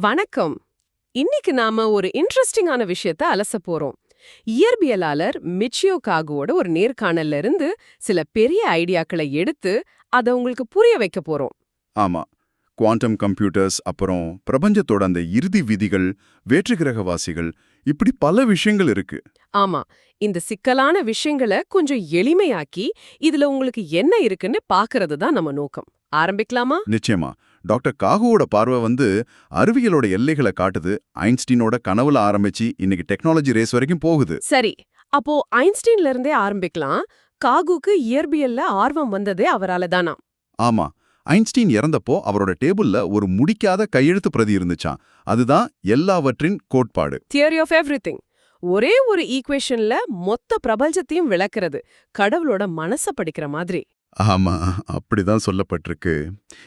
வணக்கம். இன்னைக்கு நாம ஒரு இன்ட்ரெஸ்டிங்கான விஷயத்த அலச போறோம். இயற்பியலாளர் மிச்சியோ காகுவோட ஒரு நேர்காணல்ல இருந்து சில பெரிய ஐடியாக்களை எடுத்து அத உங்களுக்கு புரிய வைக்க போறோம். ஆமா. குவாண்டம் கம்ப்யூட்டர்ஸ் அப்புறம் பிரபஞ்சத்தோட அந்த இறுதி விதிகள் வேற்றுக்கிரகவாசிகள் இப்படி பல விஷயங்கள் இருக்கு. ஆமா. இந்த சிக்கலான விஷயங்களை கொஞ்சம் எளிமையாக்கி இதுல உங்களுக்கு என்ன இருக்குன்னு பாக்குறது தான் நம்ம நோக்கம். ஆரம்பிக்கலாமா? நிச்சயமா. டாக்டர் காகுவோட பார்வை வந்து அறிவியலோட எல்லைகளை காட்டுது. ஐன்ஸ்டீனோட கனவுல ஆரம்பிச்சு இன்னைக்கு டெக்னாலஜி ரேஸ் வரைக்கும் போகுது. சரி அப்போ ஐன்ஸ்டீன்ல இருந்தே ஆரம்பிக்கலாம். காகுக்கு இயற்பியல்ல ஆர்வம் வந்ததே அவரால தானா? ஆமா ஐன்ஸ்டீன் இறந்தப்போ அவரோட டேபிள்ல ஒரு முடிக்காத கையெழுத்து பிரதி இருந்துச்சாம். அதுதான் எல்லாவற்றின் கோட்பாடு. தியரி ஆஃப் எவ்ரிதிங் ஒரே ஒரு ஈக்குவேஷன்ல மொத்த பிரபஞ்சத்தையும் விளக்குறது. கடவுளோட மனச படிக்கிற மாதிரி. ஆமா அப்படிதான் சொல்லப்பட்டிருக்கு.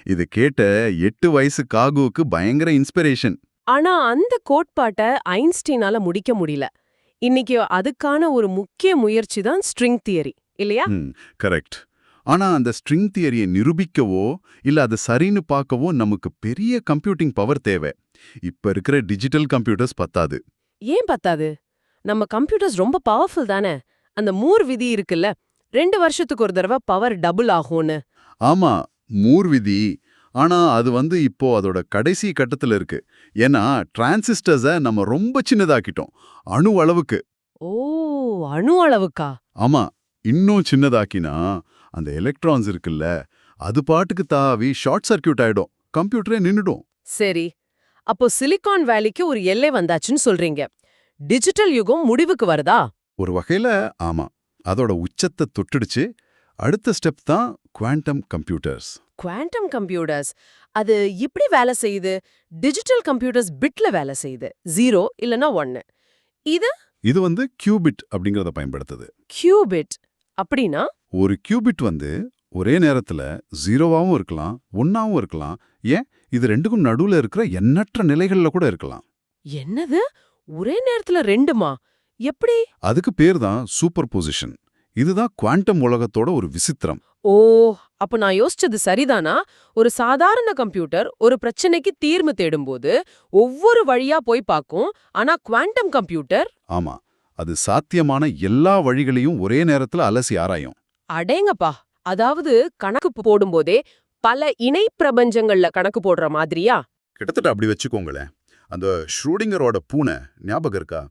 இது கேட்ட எட்டு வயசு காகுவுக்கு பயங்கர இன்ஸ்பிரேஷன் ஆனா அந்த கோட்பாட்டை ஐன்ஸ்டீனால முடிக்க முடியல. இன்னைக்கு அதுக்கான ஒரு முக்கிய முயற்சி தான் ஸ்ட்ரிங் தியரி இல்லையா? கரெக்ட் ஆனா அந்த ஸ்ட்ரிங் தியரியை நிரூபிக்கவோ இல்ல அது சரின்னு பார்க்கவோ நமக்கு பெரிய கம்ப்யூட்டிங் பவர் தேவை. இப்ப இருக்கிற டிஜிட்டல் கம்ப்யூட்டர்ஸ் பத்தாது. ஏன் பத்தாது? நம்ம கம்ப்யூட்டர்ஸ் ரொம்ப பவர்ஃபுல் தானே? அந்த மூர் விதி இருக்குல்ல? ரெண்டு வருஷத்துக்கு ஒரு தடவை பவர் டபுள் ஆகும்னு. ஆமா மூர் விதி ஆனா அது வந்து இப்போ அதோட கடைசி கட்டத்துல இருக்கு. ஏன்னா டிரான்சிஸ்டர்ஸை நம்ம ரொம்ப சின்னதாக்கிட்டோம். அணு அளவுக்கு. ஓ அணு அளவுக்கா? ஆமா இன்னும் சின்னதாக்கினா அந்த எலக்ட்ரான்ஸ் இருக்குல்ல அது பாட்டுக்கு தாவி ஷார்ட் சர்க்கியூட் ஆயிடும். கம்ப்யூட்டரே நின்னுடும். சரி. அப்போ சிலிகான் வேலிக்கு ஒரு எல்லை வந்தாச்சுன்னு சொல்றீங்க. டிஜிட்டல் யுகம் முடிவுக்கு வருதா? ஒரு வகையில ஆமா. அதோட உச்சத்தை தொட்டுடுச்சு. அடுத்த ஸ்டெப் தான் குவாண்டம் கம்ப்யூட்டர்ஸ் குவாண்டம் கம்ப்யூட்டர்ஸ் அது இப்படி வேலை செய்யுது? டிஜிட்டல் கம்ப்யூட்டர்ஸ் பிட்ல வேலை செய்யுது. ஜீரோ இல்லனா ஒன்னு. இது? இது வந்து கியூபிட் அப்படிங்கறத பயன்படுத்துது. கியூபிட் அப்படின்னா? ஒரு கியூபிட் வந்து ஒரே நேரத்துல ஜீரோவாவும் இருக்கலாம் ஒன்னாவும் இருக்கலாம். ஏன்? இது ரெண்டுக்கும் நடுவுல இருக்கிற எண்ணற்ற நிலைகள்ல கூட இருக்கலாம். என்னது? ஒரே நேரத்துல ரெண்டுமா? எப்படி? அதுக்கு பேர் தான் சூப்பர் பொசிஷன் இதுதான் குவாண்டம் உலகத்தோட ஒரு விசித்திரம். ஓ அப்ப நான் யோசிச்சது சரிதானா? ஒரு சாதாரண கம்ப்யூட்டர் ஒரு பிரச்சனைக்கு தீர்வு தேடும்போது ஒவ்வொரு வழியா போய் பார்க்கும் ஆனா குவாண்டம் கம்ப்யூட்டர்? ஆமா அது சாத்தியமான எல்லா வழிகளையும் ஒரே நேரத்துல அலசி ஆராயும். அடேங்கப்பா அதாவது கணக்கு போடும்போதே பல இணை பிரபஞ்சங்கள்ல கணக்கு போடுற மாதிரியா? கிட்டத்தட்ட அப்படி வச்சுக்கோங்களேன். அந்த ஷ்ரூடிங்கரோட பூனை ஞாபகம் இருக்கா?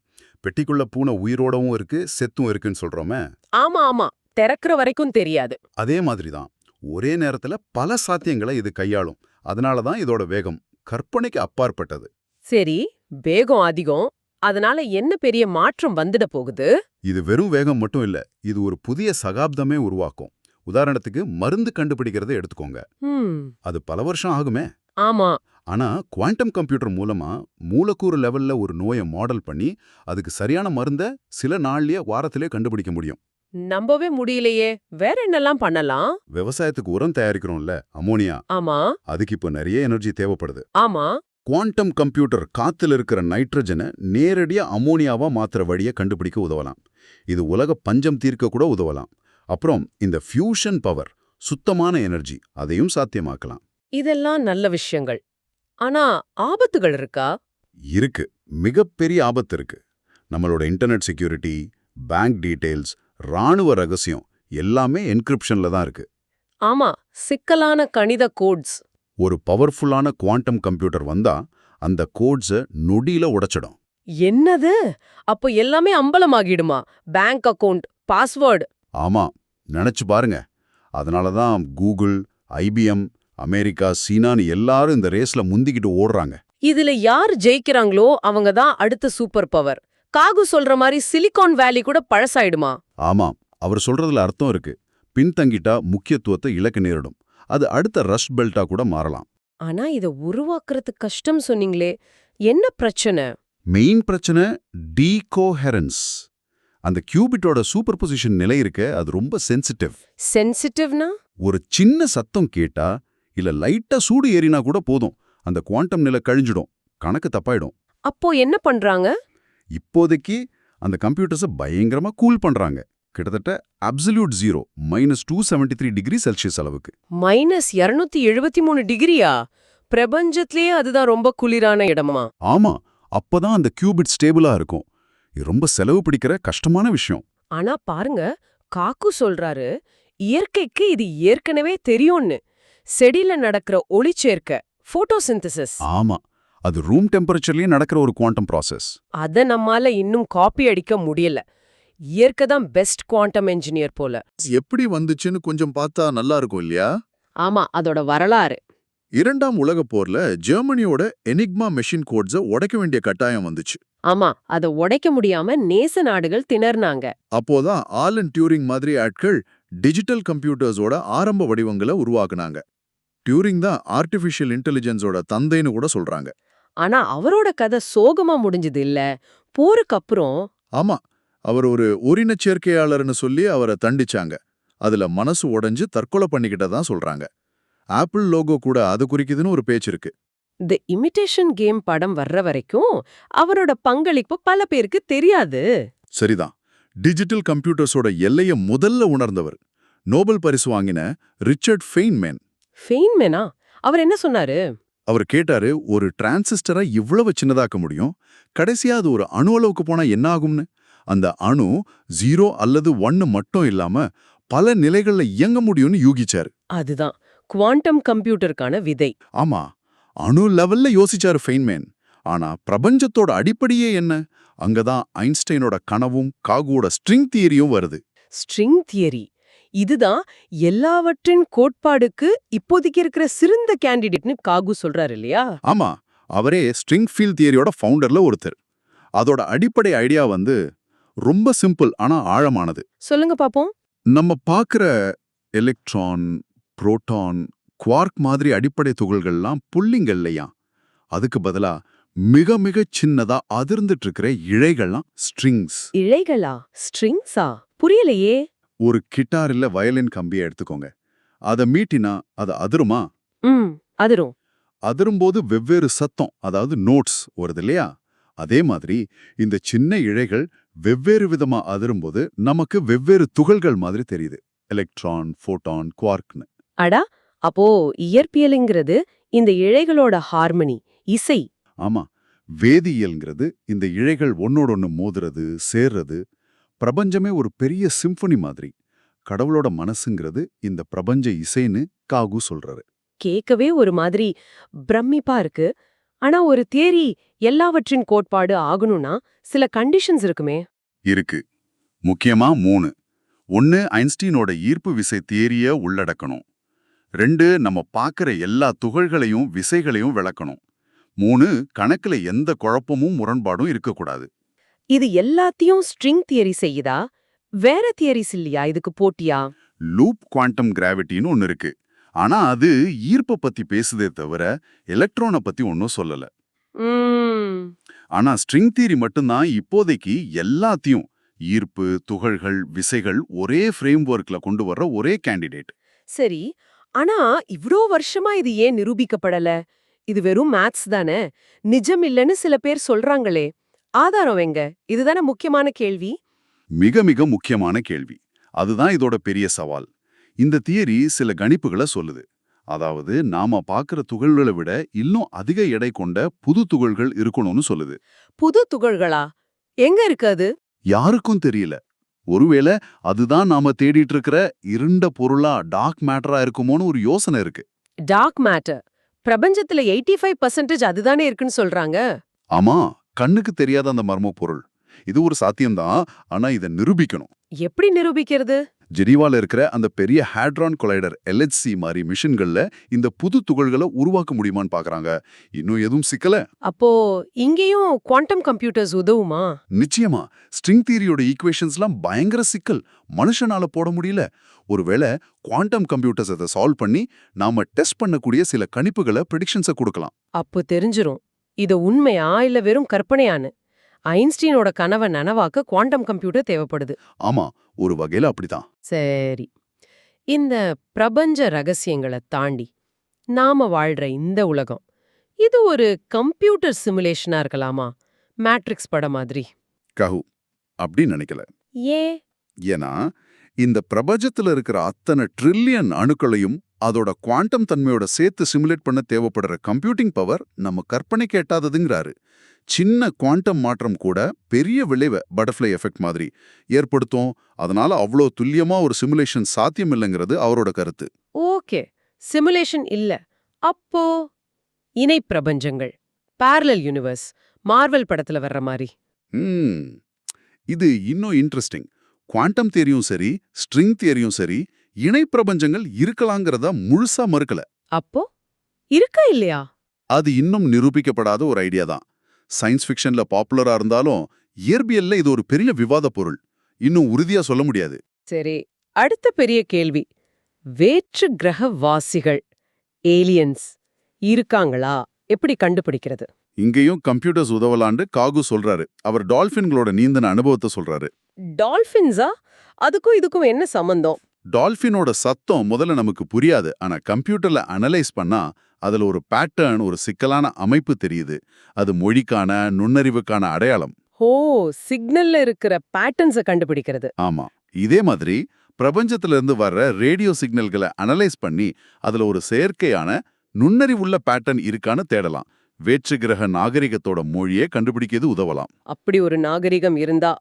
பெட்டிக்குள்ள பூனை உயிரோடவும் இருக்கு செத்தும் இருக்குன்னு சொல்றோமே? ஆமா ஆமா. திறக்கிற வரைக்கும் தெரியாது. அதே மாதிரி தான் ஒரே நேரத்துல பல சாத்தியங்களை இது கையாளும். அதனால தான் இதோட வேகம் கற்பனைக்கு அப்பாற்பட்டது. சரி வேகம் அதிகம். அதனால என்ன பெரிய மாற்றம் வந்துட போகுது? இது வெறும் வேகம் மட்டும் இல்ல இது ஒரு புதிய சகாப்தமே உருவாக்கும். உதாரணத்துக்கு மருந்து கண்டுபிடிக்கிறதை எடுத்துக்கோங்க. அது பல வருஷம் ஆகுமே? ஆமா. ஆனா குவாண்டம் கம்ப்யூட்டர் மூலமா மூலக்கூறு லெவல்ல ஒரு நோயை மாடல் பண்ணி அதுக்கு சரியான மருந்த சில நாள்லயே வாரத்திலே கண்டுபிடிக்க முடியும். நம்பவே முடியலையே. வேற என்னெல்லாம் பண்ணலாம்? விவசாயத்துக்கு உரம் தயாரிக்கிறோம்ல அமோனியா. ஆமா. அதுக்கு இப்போ நிறைய எனர்ஜி தேவைப்படுது. ஆமா. குவாண்டம் கம்ப்யூட்டர் காத்துல இருக்கிற நைட்ரஜனை நேரடியா அமோனியாவா மாத்துற வழியை கண்டுபிடிக்க உதவலாம். இது உலக பஞ்சம் தீர்க்க கூட உதவலாம். அப்புறம் இந்த ஃபியூஷன் பவர் சுத்தமான எனர்ஜி அதையும் சாத்தியமாக்கலாம். இதெல்லாம் நல்ல விஷயங்கள். ஆனா ஆபத்துகள் இருக்கா? இருக்கு. மிகப்பெரிய ஆபத்து இருக்கு. நம்மளோட இன்டர்நெட் செக்யூரிட்டி பேங்க் டீடைல்ஸ் ராணுவ ரகசியம் எல்லாமே என்கிரிப்ஷன்ல தான் இருக்கு. ஆமா சிக்கலான கணித கோட்ஸ். ஒரு பவர்ஃபுல்லான குவாண்டம் கம்ப்யூட்டர் வந்தா அந்த கோட்ஸை நொடியில உடைச்சிடும். என்னது? அப்போ எல்லாமே அம்பலமாகிடுமா? Bank account password. ஆமா நினைச்சு பாருங்க. அதனால தான் கூகுள் ஐபிஎம் அமெரிக்கா சீனான்னு எல்லாரும் இந்த ரேஸ்ல முந்திக்கிட்டு ஓடுறாங்க. இதுல யார் ஜெயிக்கிறாங்களோ அவங்க தான் அடுத்த சூப்பர் பவர். காகு சொல்ற மாதிரி சிலிகான் வேலி கூட பழசாயிடுமா? ஆமாம் அவர் சொல்றதுல அர்த்தம் இருக்கு. பின்தங்கிட்டா முக்கியத்துவத்தை இழக்க நேரிடும். அது அடுத்த ரஷ் பெல்ட்டா கூட மாறலாம். ஆனா இத உருவாக்குறது கஷ்டம் சொன்னீங்களே. என்ன பிரச்சனை? மெயின் பிரச்சனை டீகோஹெரன்ஸ். அந்த கியூபிட்டோட சூப்பர் பொசிஷன் நிலை இருக்க அது ரொம்ப சென்சிட்டிவ். சென்சிட்டிவ்னா? ஒரு சின்ன சத்தம் கேட்டா இல்ல லைட்டா சூடு ஏறினா கூட போதும். அந்த குவாண்டம் நிலை கழிஞ்சிடும். கணக்கு தப்பாயிடும். அப்போ என்ன பண்றாங்க? இப்போதைக்கு அந்த கம்ப்யூட்டர்ஸை பயங்கரமா கூல் பண்றாங்க. கிட்டத்தட்ட absolute zero minus two seventy three degree Celsius அளவுக்கு. மைனஸ் இருநூத்தி எழுபத்தி மூணு டிகிரியா? பிரபஞ்சத்திலேயே அதுதான் ரொம்ப குளிரான இடமா? ஆமா அப்பதான் அந்த கியூபிட் ஸ்டேபிளா இருக்கும். ரொம்ப செலவு பிடிக்கிற கஷ்டமான விஷயம். ஆனா பாருங்க காக்கு சொல்றாரு இயற்கைக்கு இது ஏற்கனவே தெரியும்னு. செடியில நடக்கிற ஒளிச்சேர்க்கை போட்டோசிந்தசிஸ் ஆமா. அது ரூம் டெம்பரேச்சர்லயே நடக்கிற ஒரு குவாண்டம் ப்ராசஸ் அத நம்மால இன்னும் காப்பி அடிக்க முடியல. இயற்கை தான் பெஸ்ட் குவாண்டம் என்ஜினியர் போல. எப்படி வந்துச்சுன்னு கொஞ்சம் பார்த்தா நல்லா இருக்கும் இல்லையா? ஆமா அதோட வரலாறு. இரண்டாம் உலகப் போர்ல ஜெர்மனியோட எனிக்மா மெஷின் கோட்ஸ உடைக்க வேண்டிய கட்டாயம் வந்துச்சு. ஆமா அத உடைக்க முடியாம நேச நாடுகள் திணறினாங்க. அப்போதான் ஆலன் டியூரிங் மாதிரி ஆட்கள் டிஜிட்டல் கம்ப்யூட்டர்ஸோட ஆரம்ப வடிவங்களை உருவாக்குனாங்க. டியூரிங் தான் ஆர்டிஃபிஷியல் இன்டெலிஜென்ஸோட தந்தைன்னு கூட சொல்றாங்க. ஆனா அவரோட கதை சோகமா முடிஞ்சது இல்ல. போருக்கு அப்புறம் ஆமா. அவர் ஒரு ஓரினச் சேர்க்கையாளர்னு சொல்லி அவரை தண்டிச்சாங்க. அதுல மனசு உடைஞ்சு தற்கொலை பண்ணிக்கிட்டதா சொல்றாங்க. ஆப்பிள் லோகோ கூட அது குறிக்குதுன்னு ஒரு பேச்சு இருக்கு. தி இமிடேஷன் கேம் படம் வர்ற வரைக்கும் அவரோட பங்களிப்பு பல பேருக்கு தெரியாது. சரிதான். டிஜிட்டல் கம்ப்யூட்டர்ஸோட எல்லைய முதல்ல உணர்ந்தவர். நோபல் பரிசு வாங்கின ரிச்சர்ட் ஃபெயின்மேன் ஃபெயின்மேனா அவர் என்ன சொன்னாரு? அவர் கேட்டாரு ஒரு டிரான்சிஸ்டரை இவ்வளவு சின்னதாக்க முடியும்? கடைசியா அது ஒரு அணு அளவுக்கு போனா என்ன ஆகும்னு? அந்த அணு ஜீரோ அல்லது ஒன்னு மட்டும் இல்லாம பல நிலைகள்ல இயங்க முடியும்னு யூகிச்சாரு. அதுதான். குவாண்டம் கம்ப்யூட்டருக்கான விதை. ஆமா. அணு லெவல்ல யோசிச்சாரு ஃபெயின்மேன் ஆனா பிரபஞ்சத்தோட அடிப்படையே என்ன? அங்கதான் ஐன்ஸ்டைனோட கனவும் காகுவோட ஸ்ட்ரிங் தியரியும் வருது. String theory. இதுதான் எல்லாவற்றின் கோட்பாடுக்கு இப்போதைக்கு இருக்கிற சிறந்த கேண்டிடேட்னு காகு சொல்றாரு இல்லையா? ஆமா அவரே ஸ்ட்ரிங் ஃபீல்ட் தியரியோட ஃபவுண்டர்ல ஒருத்தர். அதோட அடிப்படை ஐடியா வந்து ரொம்ப சிம்பிள் ஆனா ஆழமானது. சொல்லுங்க பாப்போம். நம்ம பார்க்குற எலக்ட்ரான் புரோட்டான் குவார்க் மாதிரி அடிப்படை துகள்கள்லாம் புள்ளிங்கள் இல்லையா அதுக்கு பதிலா மிக மிக சின்னதா அதிர்ந்துட்டு இருக்கிற இழைகள்லாம் ஸ்ட்ரிங்ஸ். இழைகளா? ஸ்ட்ரிங்ஸா? புரியலையே. ஒரு கிட்டார் இல்ல வயலின் கம்பியை எடுத்துக்கோங்க. அதை மீட்டினா அது அதிருமா? அதிரும். அதிரும்போது வெவ்வேறு சத்தம் அதாவது நோட்ஸ் வருது இல்லையா? அதே மாதிரி இந்த சின்ன இழைகள் வெவ்வேறு விதமா அதிரும்போது நமக்கு வெவ்வேறு துகள்கள் மாதிரி தெரியுது. எலக்ட்ரான் ஃபோட்டான் குவார்க்னு அடா அப்போ இயற்பியலுங்கிறது இந்த இழைகளோட ஹார்மனி இசை. ஆமா வேதியியல்ங்கிறது இந்த இழைகள் ஒன்னோட ஒன்று மோதுறது சேர்றது பிரபஞ்சமே ஒரு பெரிய சிம்பனி மாதிரி. கடவுளோட மனசுங்கிறது இந்த பிரபஞ்ச இசைன்னு காகு சொல்றாரு. கேட்கவே ஒரு மாதிரி பிரமிப்பா இருக்கு. ஆனா ஒரு தியரி எல்லாவற்றின் கோட்பாடு ஆகணும்னா சில கண்டிஷன்ஸ் இருக்குமே. இருக்கு. முக்கியமா மூணு. ஒன்னு ஐன்ஸ்டீனோட ஈர்ப்பு விசை தியரிய உள்ளடக்கணும். ரெண்டு நம்ம பார்க்குற எல்லா துகள்களையும் விசைகளையும் விளக்கணும். மூணு கணக்குல எந்த குழப்பமும் முரண்பாடும் இருக்கக்கூடாது. இது எல்லாத்தையும் ஸ்ட்ரிங் தியரி செய்யுதா? வேற தியரிஸ் இல்லையா இதுக்கு போட்டியா? லூப் குவாண்டம் கிராவிட்டின்னு ஒன்னு இருக்கு. ஆனா அது ஈர்ப்பை பத்தி பேசுதே தவிர எலக்ட்ரானை பத்தி ஒன்னும் சொல்லல. ஆனா ஸ்ட்ரிங் தியரி மட்டும்தான் இப்போதைக்கு எல்லாத்தையும் ஈர்ப்பு துகள்கள் விசைகள் ஒரே ஃப்ரேம் ஒர்க்ல கொண்டு வர்ற ஒரே கேண்டிடேட் சரி. ஆனா இவ்ளோ வருஷமா இது ஏன் நிரூபிக்கப்படல? இது வெறும் மேத்ஸ் தானே? நிஜம் இல்லைன்னு சில பேர் சொல்றாங்களே. ஆதாரம் எங்க? இதுதானே முக்கியமான கேள்வி? மிக மிக முக்கியமான கேள்வி. அதுதான் இதோட பெரிய சவால். இந்த தியரி சில கணிப்புகளை சொல்லுது. அதாவது நாம பார்க்குற துகள்களை விட இன்னும் அதிக எடை கொண்ட புது துகள்கள் இருக்கணும்னு சொல்லுது. புது துகள்களா? எங்க இருக்கு அது? யாருக்கும் தெரியல. ஒருவேளை அதுதான் நாம தேடிட்டு இருக்கிற இருண்ட பொருளா டார்க் மேட்டரா இருக்குமோன்னு ஒரு யோசனை இருக்கு. Dark matter. பிரபஞ்சத்துல எயிட்டி ஃபைவ் பர்சன்டேஜ் அதுதானே இருக்குன்னு சொல்றாங்க. ஆமா. கண்ணுக்கு தெரியாத அந்த மர்ம பொருள். இது ஒரு சாத்தியம்தான் ஆனா இதை நிரூபிக்கணும். எப்படி நிரூபிக்கிறது? ஜெனீவால இருக்கிற அந்த பெரிய ஹேட்ரான் கொலைடர் எல்ஹெச்சி மாதிரி மிஷின்கள்ல இந்த புது துகள்களை உருவாக்க முடியுமான்னு பாக்குறாங்க. இன்னும் எதுவும் சிக்கல? அப்போ இங்கேயும் குவாண்டம் கம்ப்யூட்டர்ஸ் உதவுமா? நிச்சயமா. ஸ்ட்ரிங் தியரியோட ஈக்குவேஷன்ஸ்லாம் பயங்கர சிக்கல். மனுஷனால போட முடியல. ஒருவேளை குவாண்டம் கம்ப்யூட்டர்ஸ் அதை சால்வ் பண்ணி நாம டெஸ்ட் பண்ணக்கூடிய சில கணிப்புகளை ப்ரெடிக்ஷன்ஸை கொடுக்கலாம். அப்போ தெரிஞ்சிரும். இது உண்மையா இல்ல வெறும் கற்பனையான்னு? ஐன்ஸ்டீனோட கனவை நனவாக்க குவாண்டம் கம்ப்யூட்டர் தேவைப்படுது. ஆமா ஒரு வகையில அப்படிதான். சரி. இந்த பிரபஞ்ச ரகசியங்களை தாண்டி நாம வாழ்ற இந்த உலகம் இது ஒரு கம்ப்யூட்டர் சிமுலேஷனா இருக்கலாமா? மேட்ரிக்ஸ் படம் மாதிரி. கஹு அப்படி நினைக்கல. ஏன்? ஏன்னா இந்த பிரபஞ்சத்துல இருக்கிற அத்தனை ட்ரில்லியன் அணுக்களையும் அதோட குவாண்டம் தன்மையோட சேர்த்து சிமுலேட் பண்ண தேவைப்படுற கம்ப்யூட்டிங் பவர் நம்ம கற்பனைக்கு எட்டாததுங்கிறாரு சின்ன குவாண்டம் மாற்றம் கூட பெரிய விளைவை பட்டர்ஃப்ளை எஃபெக்ட் மாதிரி ஏற்படுத்தும். அதனால அவ்வளோ துல்லியமா ஒரு சிமுலேஷன் சாத்தியம் இல்லைங்கிறது அவரோட கருத்து. ஓகே. சிமுலேஷன் இல்ல. அப்போ இணை பிரபஞ்சங்கள் parallel யூனிவர்ஸ் மார்வல் படத்துல வர்ற மாதிரி. இது இன்னும் இன்ட்ரெஸ்டிங் குவாண்டம் தியரியும் சரி ஸ்ட்ரிங் தியரியும் சரி இணை பிரபஞ்சங்கள் இருக்கலாங்கிறத முழுசா மறுக்கல. அப்போ? இருக்கா இல்லையா? அது இன்னும் நிரூபிக்கப்படாத ஒரு ஐடியா தான். சயின்ஸ் ஃபிக்ஷன்ல பாப்புலரா இருந்தாலும் இயற்பியல்ல இது ஒரு பெரிய விவாத பொருள். இன்னும் உறுதியா சொல்ல முடியாது. சரி அடுத்த பெரிய கேள்வி. வேற்று கிரக வாசிகள் ஏலியன்ஸ் இருக்காங்களா? எப்படி கண்டுபிடிக்கிறது? இங்கேயும் கம்ப்யூட்டர்ஸ் உதவலான்னு காகு சொல்றாரு. அவர் டால்பின்களோட நீந்தின அனுபவத்தை சொல்றாரு. டால்பின்ஸா அதுக்கும் இதுக்கும் என்ன சம்பந்தம்? டால்பினோட சத்தம் முதல்ல நமக்கு புரியாது. ஆனா கம்ப்யூட்டர்ல அனலைஸ் பண்ணா அதுல ஒரு பேட்டர்ன் ஒரு சிக்கலான அமைப்பு தெரியுது. அது மொழிக்கான நுண்ணறிவுக்கான அடையாளம். ஓ சிக்னல்ல இருக்கிற பேட்டர்ன்ஸ கண்டுபிடிக்கிறது. ஆமா. இதே மாதிரி பிரபஞ்சத்துல இருந்து வர்ற ரேடியோ சிக்னல்களை அனலைஸ் பண்ணி அதுல ஒரு செயற்கையான நுண்ணறிவுள்ள பேட்டர்ன் இருக்கான்னு தேடலாம். வேற்று கிரக நாகரிகத்தோட மொழியை கண்டுபிடிக்கிறது உதவலாம். அப்படி ஒரு நாகரிகம் இருந்தா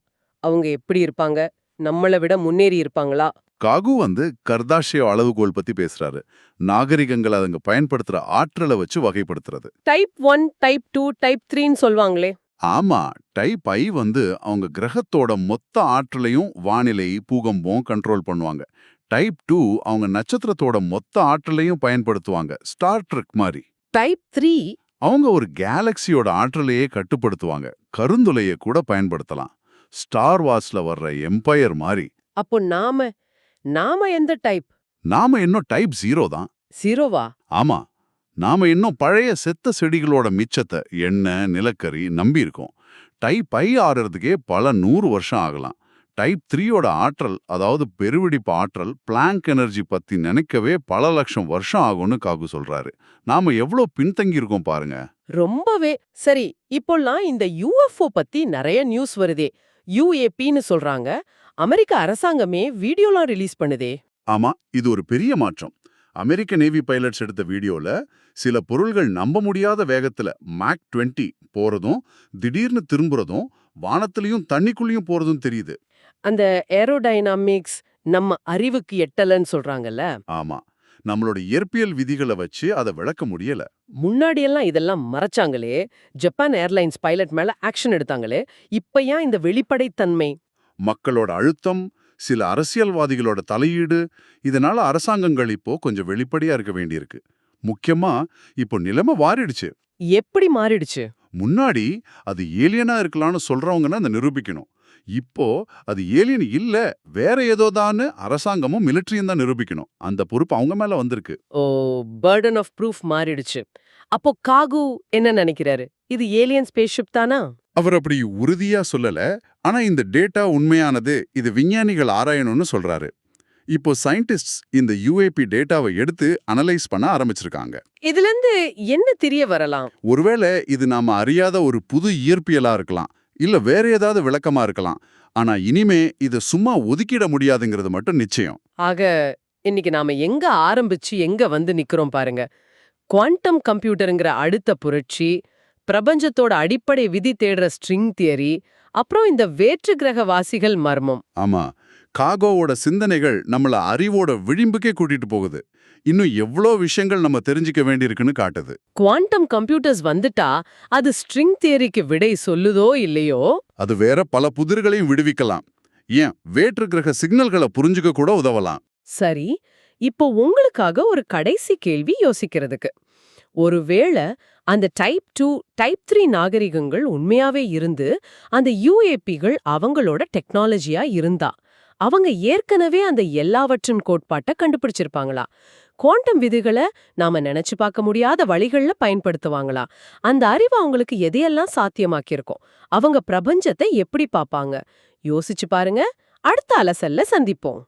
அவங்க எப்படி இருப்பாங்க? நம்மளை விட முன்னேறி இருப்பாங்களா? காகு வந்து கர்தாஷியோ அளவுகோல் பத்தி பேசுறாரு. நாகரிகங்கள் அதுங்க பயன்படுத்துற ஆற்றலை வச்சு வகைப்படுத்துறது. Type one type two type த்ரீன்னு சொல்லுவாங்களே. ஆமா டைப் ஐ வந்து அவங்க கிரகத்தோட மொத்த ஆற்றலையும் வானிலை பூகம்பம் கண்ட்ரோல் பண்ணுவாங்க. டைப் டூ அவங்க நட்சத்திரத்தோட மொத்த ஆற்றலையும் பயன்படுத்துவாங்க. ஸ்டார் ட்ரெக் மாதிரி. டைப் த்ரீ அவங்க ஒரு கேலக்சியோட ஆற்றலையே கட்டுப்படுத்துவாங்க. கருந்துளைய கூட பயன்படுத்தலாம். ஸ்டார் வாட்ச்ல வர்ற எம்பையர் மாதிரி. அப்போ நாம நாம எந்த டைப் நாம இன்னும் டைப் ஜீரோ தான். ஜீரோவா ஆமா. நாம இன்னும் பழைய செத்த செடிகளோட மிச்சத்தை எண்ணெய் நிலக்கரி நம்பி இருக்கோம். டைப் ஐ ஆறதுக்கே பல நூறு வருஷம் ஆகலாம். டைப் த்ரீயோட ஆற்றல் அதாவது பெருவெடிப்பு ஆற்றல் பிளாங்க் எனர்ஜி பத்தி நினைக்கவே பல லட்சம் வருஷம் ஆகும்னு காகு சொல்றாரு. நாம எவ்வளோ பின்தங்கி இருக்கோம் பாருங்க. ரொம்பவே. சரி இப்போல்லாம் இந்த யூஎஃப்ஓ பத்தி நிறைய நியூஸ் வருதே. யூஏபின்னு சொல்றாங்க. அமெரிக்க அரசாங்கமே வீடியோலாம் ரிலீஸ் பண்ணுதே. ஆமா இது ஒரு பெரிய மாற்றம். அமெரிக்க நேவி பைலட்ஸ் எடுத்த வீடியோல சில பொருள்கள் நம்ப முடியாத வேகத்துல மேக் 20 போறதும் திடீர்னு திரும்புறதும் வானத்திலையும் தண்ணிக்குள்ளேயும் போறதும் தெரியுது. அந்த ஏரோடைனாமிக்ஸ் நம்ம அறிவுக்கு எட்டலன்னு சொல்றாங்கல்ல? ஆமா நம்மளோட இயற்பியல் விதிகளை வச்சு அதை விளக்க முடியல. முன்னாடியெல்லாம் இதெல்லாம் மறைச்சாங்களே. ஜப்பான் ஏர்லைன்ஸ் பைலட் மேல ஆக்ஷன் எடுத்தாங்களே. இப்ப ஏன் இந்த வெளிப்படைத்தன்மை? மக்களோட அழுத்தம் சில அரசியல்வாதிகளோட தலையீடு இதனால அரசாங்கங்கள் இப்போ கொஞ்சம் வெளிப்படையா இருக்க வேண்டியிருக்கு. முக்கியமா இப்போ நிலைமை வாரிடுச்சு எப்படி மாறிடுச்சு? முன்னாடி அது ஏலியனா இருக்கலாம்னு சொல்றவங்கன்னா அதை நிரூபிக்கணும். இப்போ அது ஏலியன் இல்ல வேற ஏதோதான்னு அரசாங்கமும் மிலிட்டரியும் தான் நிரூபிக்கணும். அந்த பொறுப்பு அவங்க மேல வந்திருக்கு. ஓ பர்டன் ஆஃப் ப்ரூஃப் மாறிடுச்சு. அப்போ காகு என்ன நினைக்கிறாரு? இது ஏலியன் ஸ்பேஸ்ஷிப் தானா? அவர் அப்படி உறுதியா சொல்லல. ஆனா இந்த டேட்டா உண்மையானது இது விஞ்ஞானிகள் ஆராயணும்னு சொல்றாரு. இப்போ சயின்டிஸ்ட்ஸ் இந்த யூஏபி டேட்டாவை எடுத்து அனலைஸ் பண்ண ஆரம்பிச்சிருக்காங்க. இதுல இருந்து என்ன தெரிய வரலாம்? ஒருவேளை இது நாம அறியாத ஒரு புது இயற்பியலா இருக்கலாம் இல்ல வேற ஏதாவது விளக்கமா இருக்கலாம். ஆனா இனிமே இதை சும்மா ஒதுக்கிட முடியாதுங்கிறது மட்டும் நிச்சயம். ஆக இன்னைக்கு நாம எங்க ஆரம்பிச்சு எங்க வந்து நிக்கிறோம் பாருங்க. குவாண்டம் கம்ப்யூட்டருங்கிற அடுத்த புரட்சி பிரபஞ்சத்தோட அடிப்படை விதி தேடுற ஸ்ட்ரிங் தியரி அப்புறம் இந்த வேற்று கிரக வாசிகள் மர்மம். ஆமா காகோவோட சிந்தனைகள் நம்மள அறிவோட விளிம்புக்கே கூட்டிட்டு போகுது. இன்னும் எவ்வளோ விஷயங்கள் நம்ம தெரிஞ்சுக்க வேண்டியிருக்குன்னு காட்டுது. குவாண்டம் கம்ப்யூட்டர்ஸ் வந்துட்டா அது ஸ்ட்ரிங் தியரிக்கு விடை சொல்லுதோ இல்லையோ? அது வேற பல புதிர்களையும் விடுவிக்கலாம். ஏன் வேற்று கிரக சிக்னல்களை புரிஞ்சுக்க கூட உதவலாம். சரி இப்போ உங்களுக்காக ஒரு கடைசி கேள்வி யோசிக்கிறதுக்கு. ஒருவேளை அந்த டைப் டூ டைப் த்ரீ நாகரிகங்கள் உண்மையாவே இருந்து அந்த யூஏபிகள் அவங்களோட டெக்னாலஜியா இருந்தா. அவங்க ஏற்கனவே அந்த எல்லாவற்றின் கோட்பாட்டை கண்டுபிடிச்சிருப்பாங்களா. குவாண்டம் விதிகளை நாம நினைச்சு பார்க்க முடியாத வழிகள்ல பயன்படுத்துவாங்களா. அந்த அறிவு அவங்களுக்கு எதையெல்லாம் சாத்தியமாக்கியிருக்கோம். அவங்க பிரபஞ்சத்தை எப்படி பார்ப்பாங்க. யோசிச்சு பாருங்க. அடுத்த அலசல்ல சந்திப்போம்.